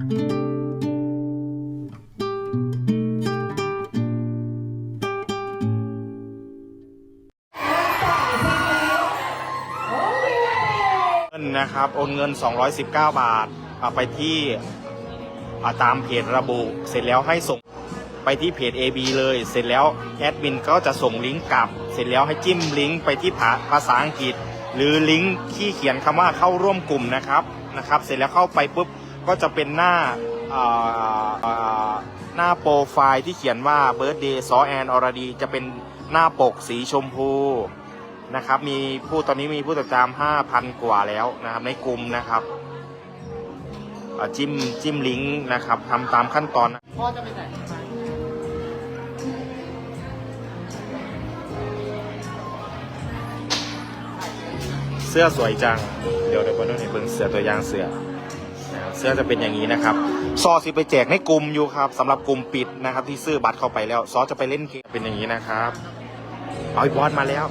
เงินนะครับ โอนเงิน 219 บาทเอาไปที่อ่าตามเพจระบุ เสร็จแล้วให้ส่งไปที่เพจ AB เลย เสร็จแล้วแอดมินก็จะส่งลิงก์กลับ เสร็จแล้วให้จิ้มลิงก์ไปที่ภาภาษาอังกฤษ หรือลิงก์ที่เขียนคำว่าเข้าร่วมกลุ่มนะครับนะครับ เสร็จแล้วเข้าไปปุ๊บ ก็จะเป็นหน้าหน้าโปรไฟล์ที่เขียนว่า Birthday ซอแอนอรดี จะเป็นหน้าปกสีชมพูนะครับ มีผู้ตอนนี้มีผู้ติดตาม 5,000 กว่าแล้วนะครับ ในกลุ่มนะครับจิ้มจิ้มลิงก์นะครับทำตามขั้นตอนพ่อจะไปไหนเสื้อสวยจัง เดี๋ยวเดี๋ยวคนนู้นให้เบิ่งเสื้อตัวอย่างเสื้อ นะครับเสื้อจะเป็นอย่างนี้นะครับ ซอสิไปแจกในกลุ่มอยู่ครับสำหรับกลุ่มปิดนะครับ ที่ซื้อบัตรเข้าไปแล้ว ซอจะไปเล่นเกมเป็นอย่างนี้นะครับเอาไอ้บอสมาแล้ว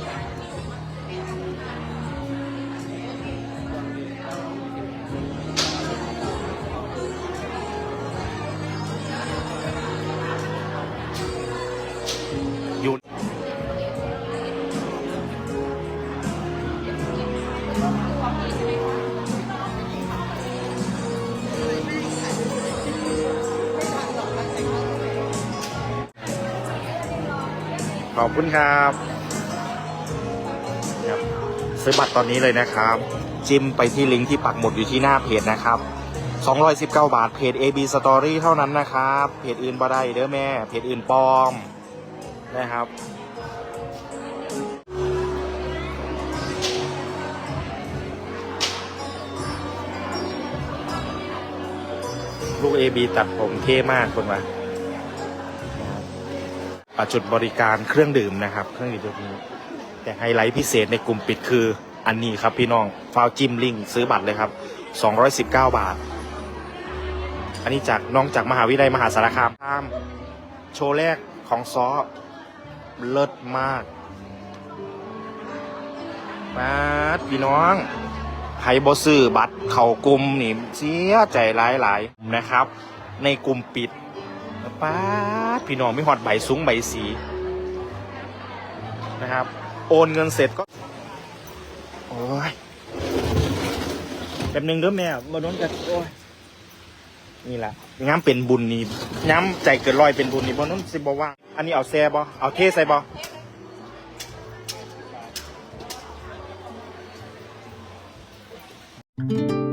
ขอบคุณครับครับซื้อบัตรตอนนี้เลยนะครับ จิ้มไปที่ลิงก์ที่ปักหมุดอยู่ที่หน้าเพจนะครับ 219 บาทเพจ AB Story เท่านั้นนะครับเพจอื่นบ่ได้เด้อแม่เพจอื่นปลอมนะครับลูก AB ตัดผมเท่มากคนว่าอะ จุดบริการเครื่องดื่มนะครับ เครื่องดื่มตัวนี้ แต่ไฮไลท์พิเศษในกลุ่มปิดคืออันนี้ครับพี่น้องฟาวจิมลิงซื้อบัตรเลยครับ219 บาท อันนี้จากน้องจากมหาวิทยาลัยมหาสารคามาม โชว์แรกของซอเลิศมาก มาพี่น้องไพ่บอซื้อบัตรเขากลุ่มนี่เสียใจหลายๆนะครับ ในกลุ่มปิด ป้าพี่น้องไม่หอดใบสูงใบสีนะครับ โอนเงินเสร็จก็ โอ้ยแบบหนึ่งเด้อแม่บนน้นกันโอ้ยนี่แหละย้ำเป็นบุญนี่ย้ำใจเกิดลอยเป็นบุญนี่บนน้นสิบว่าอันนี้เอาแซ่บอเอาเทใส่บอうん。